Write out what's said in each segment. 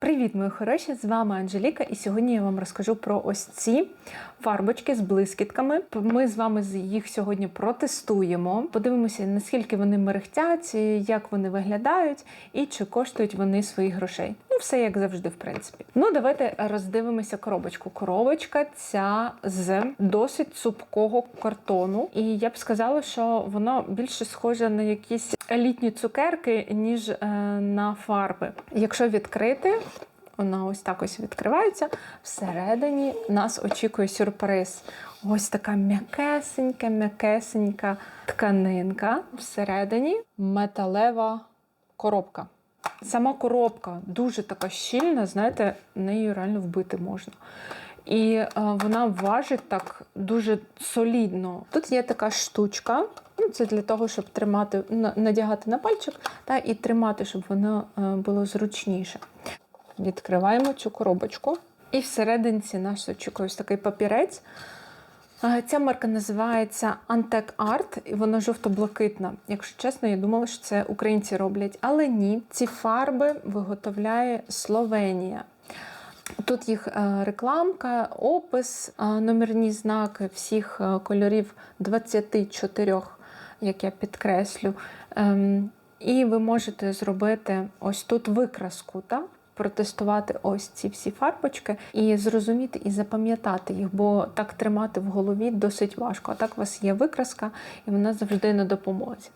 Привіт, мої хороші! З вами Анжеліка, і сьогодні я вам розкажу про ось ці фарбочки з блискітками. Ми з вами їх сьогодні протестуємо. Подивимося, наскільки вони мерехтять, як вони виглядають, і чи коштують вони своїх грошей. Все як завжди, в принципі. Ну, давайте роздивимося коробочку. Коробочка ця з досить цупкого картону. І я б сказала, що воно більше схоже на якісь елітні цукерки, ніж е, на фарби. Якщо відкрити, вона ось так ось відкривається. Всередині нас очікує сюрприз. Ось така м'якесенька, м'якесенька тканинка. Всередині металева коробка. Сама коробка дуже така щільна, знаєте, нею реально вбити можна. І е, вона важить так дуже солідно. Тут є така штучка. Ну, це для того, щоб тримати, надягати на пальчик та і тримати, щоб воно е, було зручніше. Відкриваємо цю коробочку. І всерединці нас очікує ось такий папірець. Ця марка називається Antec Art, і вона жовто-блакитна. Якщо чесно, я думала, що це українці роблять, але ні. Ці фарби виготовляє Словенія. Тут їх е, рекламка, опис, е, номерні знаки всіх е, кольорів 24, як я підкреслю. Ем, І ви можете зробити ось тут викраску, так? Протестувати ось ці всі фарбочки і зрозуміти і запам'ятати їх, бо так тримати в голові досить важко. А так у вас є викраска, і вона завжди на допомозі.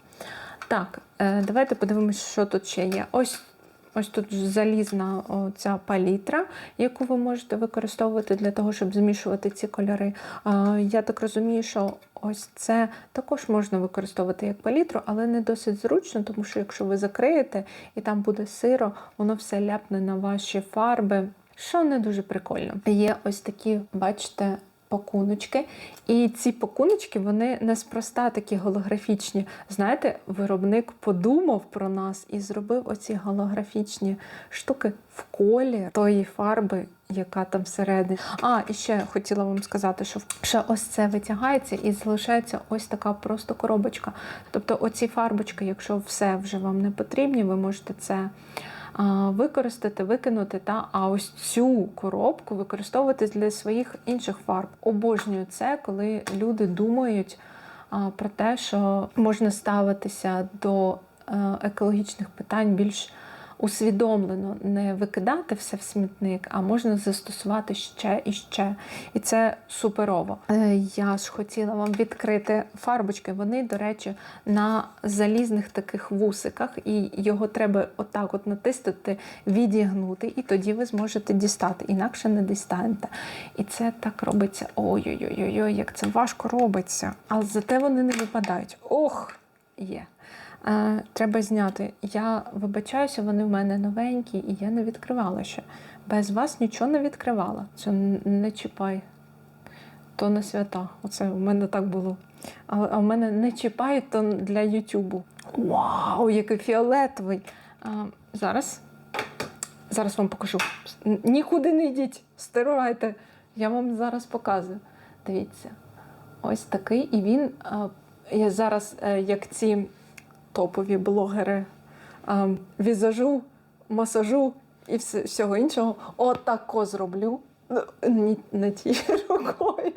Так, е, давайте подивимося, що тут ще є. Ось Ось тут залізна ця палітра, яку ви можете використовувати для того, щоб змішувати ці кольори. Я так розумію, що ось це також можна використовувати як палітру, але не досить зручно, тому що якщо ви закриєте і там буде сиро, воно все ляпне на ваші фарби, що не дуже прикольно. Є ось такі, бачите, пакуночки. І ці пакуночки, вони неспроста такі голографічні. Знаєте, виробник подумав про нас і зробив оці голографічні штуки в колір тої фарби, яка там всередині. А, і ще хотіла вам сказати, що ще ось це витягається і залишається ось така просто коробочка. Тобто, оці фарбочки, якщо все вже вам не потрібні, ви можете це використати, викинути. Та? А ось цю коробку використовувати для своїх інших фарб. Обожнюю це, коли люди думають про те, що можна ставитися до е, екологічних питань більш усвідомлено, не викидати все в смітник, а можна застосувати ще і ще. І це суперово. Е, Я ж хотіла вам відкрити фарбочки. Вони, до речі, на залізних таких вусиках, і його треба отак от натиснути, відігнути, і тоді ви зможете дістати. Інакше не дістанете. І це так робиться. Ой-ой-ой, як це важко робиться. Але зате вони не випадають. Ох, є. Е, треба зняти. Я вибачаюся, вони в мене новенькі, і я не відкривала ще. Без вас нічого не відкривала. Це не чіпай. То не свята. Оце в мене так було. А, а в мене не чіпай, то для Ютубу. Вау, який фіолетовий! А, зараз. Зараз вам покажу. Нікуди не йдіть, стирайте. Я вам зараз показую. Дивіться. Ось такий, і він. Я зараз, е, як ці топові блогери візажу, масажу і вс- всього іншого, отако зроблю. Ну, Ні, не тією рукою.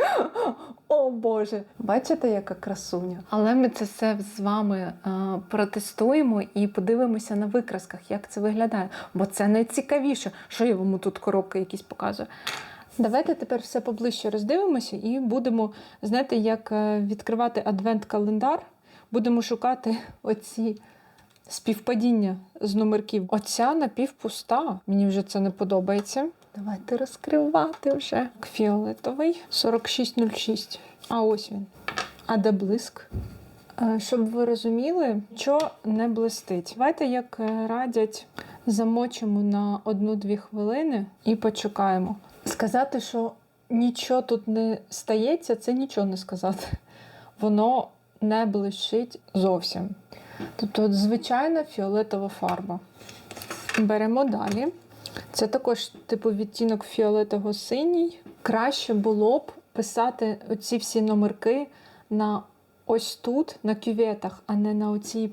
О Боже. Бачите, яка красуня? Але ми це все з вами а, протестуємо і подивимося на викрасках, як це виглядає. Бо це найцікавіше, що я вам тут коробки якісь показую. Давайте тепер все поближче роздивимося і будемо, знаєте, як е, відкривати адвент-календар, будемо шукати оці співпадіння з номерків. Оця напівпуста. Мені вже це не подобається. Давайте розкривати вже. Фіолетовий 4606. А ось він. А де блиск? Е, Щоб ви розуміли, що не блистить. Давайте, як радять, замочимо на 1-2 хвилини і почекаємо. Сказати, що нічого тут не стається, це нічого не сказати. Воно не блищить зовсім. Тобто, звичайна фіолетова фарба. Беремо далі. Це також типу відтінок фіолетово-синій. Краще було б писати оці всі номерки на ось тут, на кюветах, а не на оцій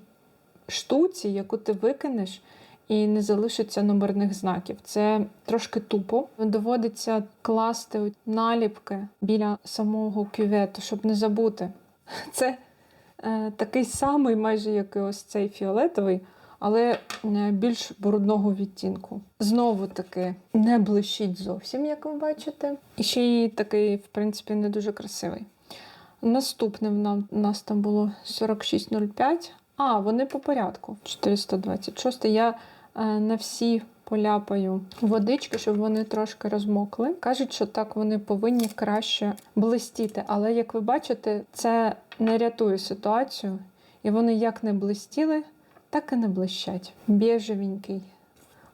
штуці, яку ти викинеш, і не залишиться номерних знаків. Це трошки тупо. Доводиться класти наліпки біля самого кювету, щоб не забути. Це такий самий, майже як і ось цей фіолетовий, але е, більш брудного відтінку. Знову таки не блищить зовсім, як ви бачите. І ще й такий, в принципі, не дуже красивий. Наступне в нас там було 46,05. А, вони по порядку. 426. Я е, на всі поляпаю водички, щоб вони трошки розмокли. Кажуть, що так вони повинні краще блистіти. Але як ви бачите, це не рятує ситуацію. І вони як не блистіли, так і не блищать. Біжевенький,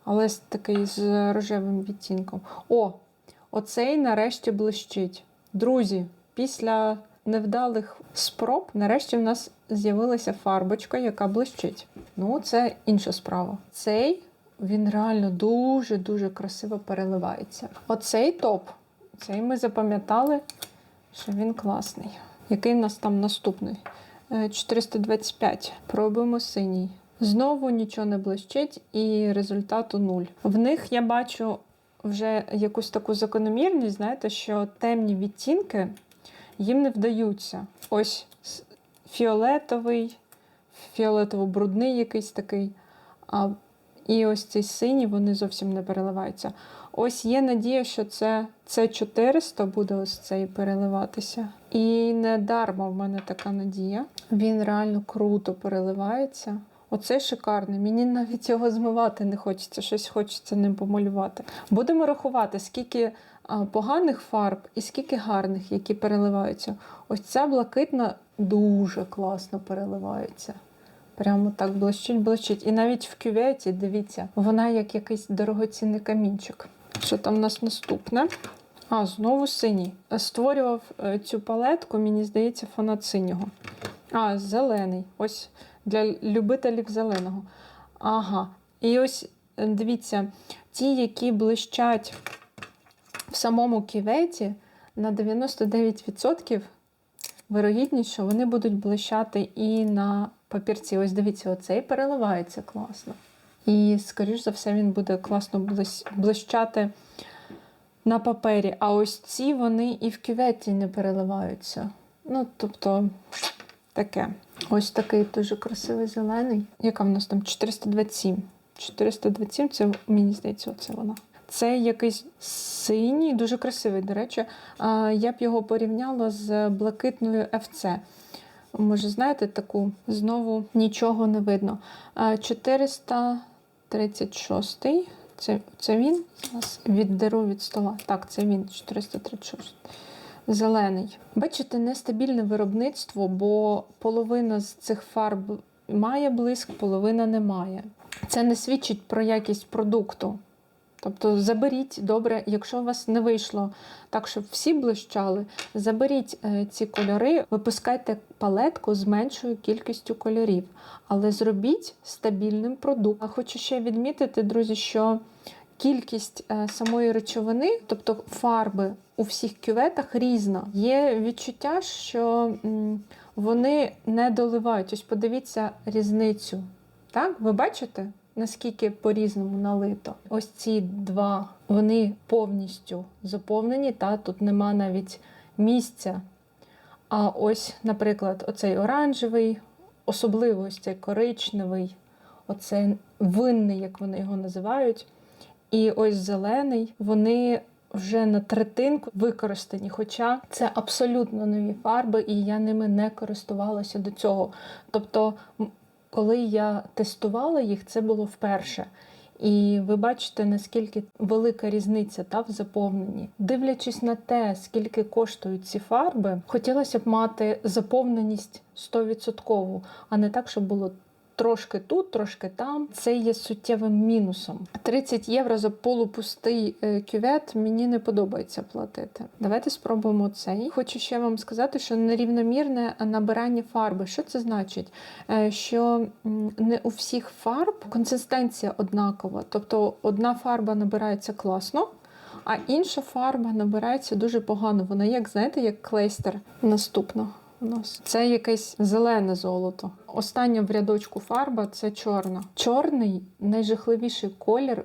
але такий з рожевим відтінком. О, оцей нарешті блищить. Друзі, після невдалих спроб, нарешті в нас з'явилася фарбочка, яка блищить. Ну, це інша справа. Цей він реально дуже-дуже красиво переливається. Оцей топ, цей ми запам'ятали, що він класний. Який в нас там наступний? Е, 425. Пробуємо синій. Знову нічого не блищить і результату нуль. В них я бачу вже якусь таку закономірність, знаєте, що темні відтінки їм не вдаються. Ось фіолетовий, фіолетово-брудний якийсь такий. А, і ось цей синій, вони зовсім не переливаються. Ось є надія, що це, це 400 буде ось цей переливатися. І не дарма в мене така надія. Він реально круто переливається. Оцей шикарний. Мені навіть його змивати не хочеться, щось хочеться ним помалювати. Будемо рахувати, скільки поганих фарб і скільки гарних, які переливаються. Ось ця блакитна дуже класно переливається. Прямо так блищить, блищить. І навіть в кюветі, дивіться, вона як якийсь дорогоцінний камінчик. Що там у нас наступне? А, знову синій. Створював е, цю палетку, мені здається, фанат синього. А, зелений. Ось для любителів зеленого. Ага. І ось е, дивіться, ті, які блищать в самому ківеті, на 99% вирогідність, що вони будуть блищати і на папірці. Ось дивіться, оцей переливається класно. І, скоріш за все, він буде класно блищати на папері. А ось ці вони і в кюветі не переливаються. Ну, тобто, таке. Ось такий дуже красивий зелений. Яка в нас там 427? 427 це, мені здається, оце вона. Це якийсь синій, дуже красивий, до речі, я б його порівняла з блакитною FC. Може, знаєте, таку знову нічого не видно. 400. 436-й. Це це він. Зараз віддеру від стола. Так, це він, 436. Зелений. Бачите, нестабільне виробництво, бо половина з цих фарб має блиск, половина не має. Це не свідчить про якість продукту. Тобто заберіть добре, якщо у вас не вийшло так, щоб всі блищали, заберіть е, ці кольори, випускайте палетку з меншою кількістю кольорів, але зробіть стабільним продуктом. А Хочу ще відмітити, друзі, що кількість е, самої речовини, тобто фарби у всіх кюветах різна. Є відчуття, що вони не доливають. Ось подивіться різницю. Так, ви бачите? Наскільки по-різному налито. Ось ці два вони повністю заповнені, та тут нема навіть місця. А ось, наприклад, оцей оранжевий, особливо ось цей коричневий, оцей винний, як вони його називають. І ось зелений, вони вже на третинку використані. Хоча це абсолютно нові фарби, і я ними не користувалася до цього. Тобто, коли я тестувала їх, це було вперше. І ви бачите, наскільки велика різниця та в заповненні. Дивлячись на те, скільки коштують ці фарби, хотілося б мати заповненість 100%, а не так, щоб було трошки тут, трошки там. Це є суттєвим мінусом. 30 євро за полупустий е, кювет мені не подобається платити. Давайте спробуємо цей. Хочу ще вам сказати, що нерівномірне набирання фарби. Що це значить? Е, Що не у всіх фарб консистенція однакова. Тобто одна фарба набирається класно. А інша фарба набирається дуже погано. Вона, як знаєте, як клейстер. Наступно. У нас. Це якесь зелене золото. Остання в рядочку фарба це чорна. Чорний найжахливіший колір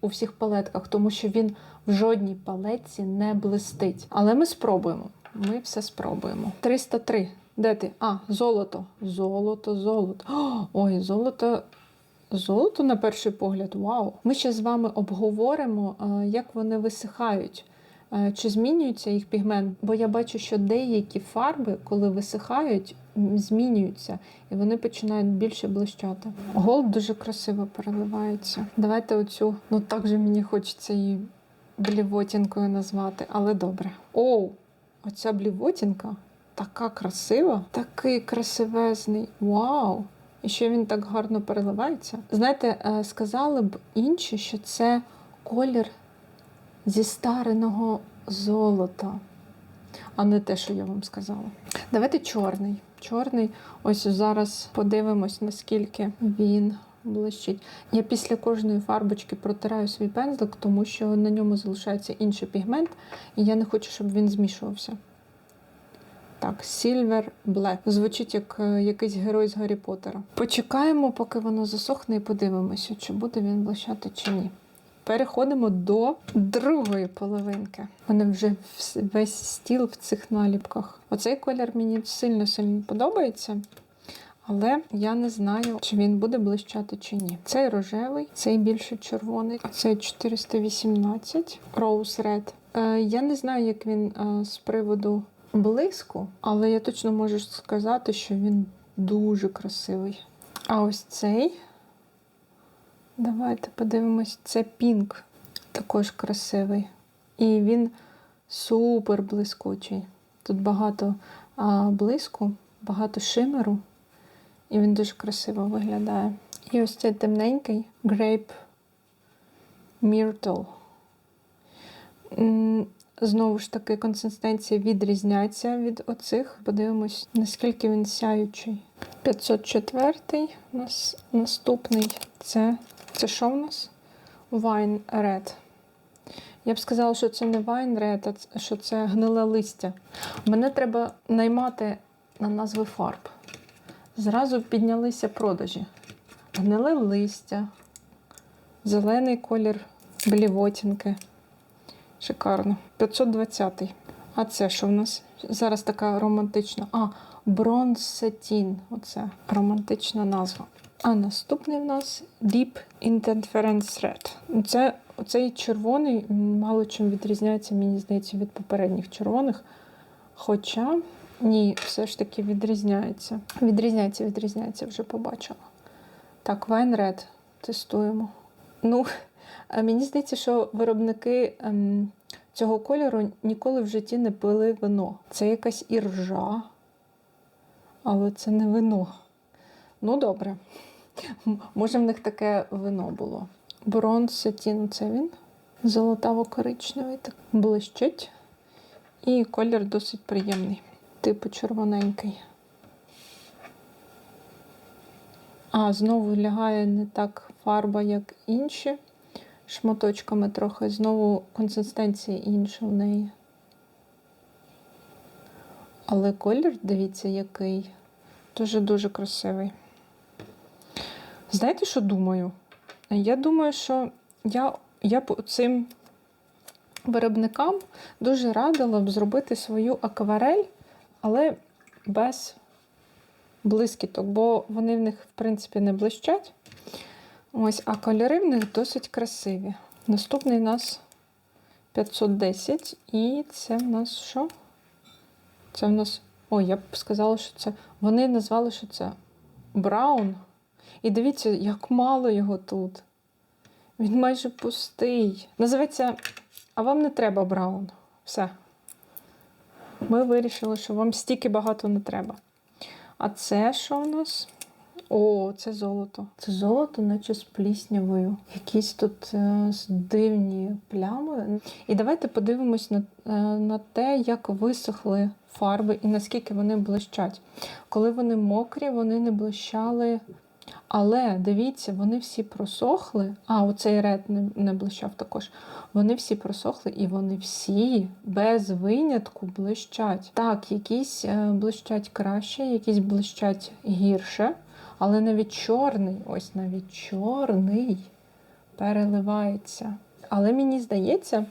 у всіх палетках, тому що він в жодній палетці не блистить. Але ми спробуємо. Ми все спробуємо. 303. Де ти? А, золото. Золото, золото. Ой, золото. Золото на перший погляд, вау. Ми ще з вами обговоримо, е, як вони висихають. Е, Чи змінюється їх пігмент? Бо я бачу, що деякі фарби, коли висихають, змінюються і вони починають більше блищати. Голд дуже красиво переливається. Давайте оцю, ну так же мені хочеться її блівотінкою назвати, але добре. Оу, оця блівотінка така красива, такий красивезний. Вау! І ще він так гарно переливається. Знаєте, е, сказали б інші, що це колір зі стареного золота, а не те, що я вам сказала. Давайте чорний. Чорний, ось зараз подивимось, наскільки він блищить. Я після кожної фарбочки протираю свій пензлик, тому що на ньому залишається інший пігмент, і я не хочу, щоб він змішувався. Так, Silver Black. Звучить як е, якийсь герой з Гаррі Поттера. Почекаємо, поки воно засохне, і подивимося, чи буде він блищати, чи ні. Переходимо до другої половинки. Мене вже весь стіл в цих наліпках. Оцей колір мені сильно-сильно подобається. Але я не знаю, чи він буде блищати чи ні. Цей рожевий, цей більше червоний, а цей 418 Rose Red. Е, я не знаю, як він е, з приводу блиску, але я точно можу сказати, що він дуже красивий. А ось цей. Давайте подивимось, це пінк, також красивий. І він супер блискучий. Тут багато а, блиску, багато шимеру, і він дуже красиво виглядає. І ось цей темненький Grape Myrtle. Знову ж таки, консистенція відрізняється від оцих. Подивимось, наскільки він сяючий. 504 у нас наступний. Це, це що в нас? Wine Red. Я б сказала, що це не Wine Red, а що це гниле листя. Мене треба наймати на назви фарб. Зразу піднялися продажі. Гниле листя, зелений колір блівотінки. Шикарно. 520. А це що в нас? Зараз така романтична. А, Satin. Оце романтична назва. А наступний в нас Deep Interference Red. Це оцей червоний мало чим відрізняється, мені здається, від попередніх червоних. Хоча ні, все ж таки відрізняється. Відрізняється, відрізняється, вже побачила. Так, Wine Red тестуємо. Ну, мені здається, що виробники ем, цього кольору ніколи в житті не пили вино. Це якась іржа, але це не вино. Ну, добре. Може, в них таке вино було. Бронз сатін, це він. Золотаво-коричневий, так блищить. І колір досить приємний, типу червоненький. А, знову лягає не так фарба, як інші. Шматочками трохи. Знову консистенція інша в неї. Але колір, дивіться, який. Дуже-дуже красивий. Знаєте, що думаю? Я думаю, що я, я б цим виробникам дуже радила б зробити свою акварель, але без блискіток, бо вони в них, в принципі, не блищать. Ось, а кольори в них досить красиві. Наступний у нас 510, і це в нас що? Це в нас. Ой, я б сказала, що це. Вони назвали, що це Браун. І дивіться, як мало його тут. Він майже пустий. Називається А вам не треба Браун. Все. Ми вирішили, що вам стільки багато не треба. А це що в нас? О, це золото. Це золото, наче з пліснявою. Якісь тут е, дивні плями. І давайте подивимось на, е, на те, як висохли фарби і наскільки вони блищать. Коли вони мокрі, вони не блищали. Але дивіться, вони всі просохли. А, оцей ред не, не блищав також. Вони всі просохли і вони всі без винятку блищать. Так, якісь е, блищать краще, якісь блищать гірше, але навіть чорний, ось навіть чорний переливається. Але мені здається,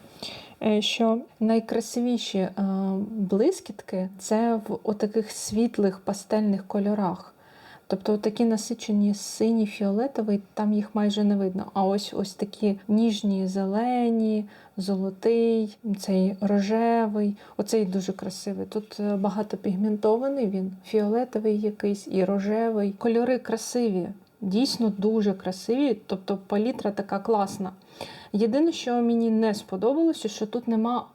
е, що найкрасивіші е, блискітки це в отаких світлих пастельних кольорах. Тобто такі насичені синій, фіолетовий, там їх майже не видно. А ось ось такі ніжні, зелені, золотий, цей рожевий, оцей дуже красивий. Тут е, багато пігментований, він фіолетовий якийсь і рожевий. Кольори красиві, дійсно дуже красиві, тобто палітра така класна. Єдине, що мені не сподобалося, що тут нема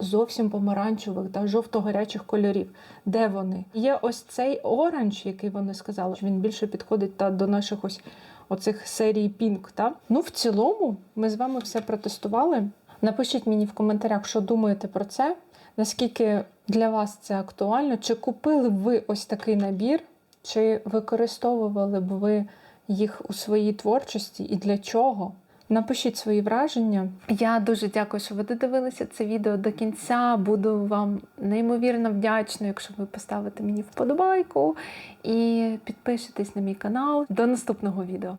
зовсім помаранчевих та жовто-гарячих кольорів. Де вони? Є ось цей оранж, який вони сказали, що він більше підходить та до наших ось оцих серій Pink. Та? Ну, в цілому, ми з вами все протестували. Напишіть мені в коментарях, що думаєте про це, наскільки для вас це актуально, чи купили б ви ось такий набір, чи використовували б ви їх у своїй творчості і для чого? Напишіть свої враження. Я дуже дякую, що ви додивилися це відео до кінця. Буду вам неймовірно вдячна, якщо ви поставите мені вподобайку і підпишетесь на мій канал. До наступного відео.